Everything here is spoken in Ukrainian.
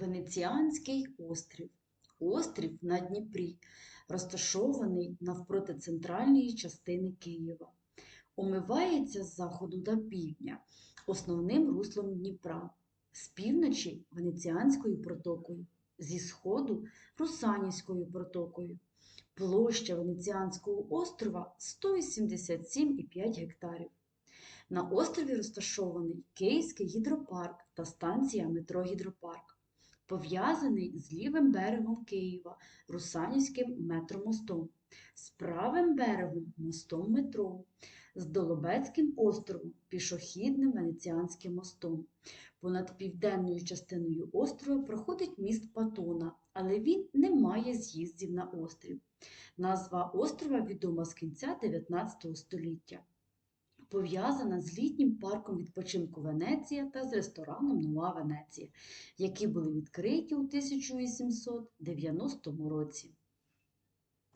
Венеціанський острів. Острів на Дніпрі, розташований навпроти центральної частини Києва. Омивається з заходу до півдня основним руслом Дніпра, з півночі Венеціанською протокою, зі сходу Русанівською протокою. Площа Венеціанського острова 187,5 гектарів. На острові розташований Київський гідропарк та станція метро Гідропарк, пов'язаний з лівим берегом Києва Русанівським метромостом, з правим берегом мостом метро, з Долобецьким островом пішохідним Венеціанським мостом. Понад південною частиною острова проходить міст Патона, але він не має з'їздів на острів. Назва острова відома з кінця 19 століття пов'язана з літнім парком відпочинку Венеція та з рестораном Нова Венеція, які були відкриті у 1890 році.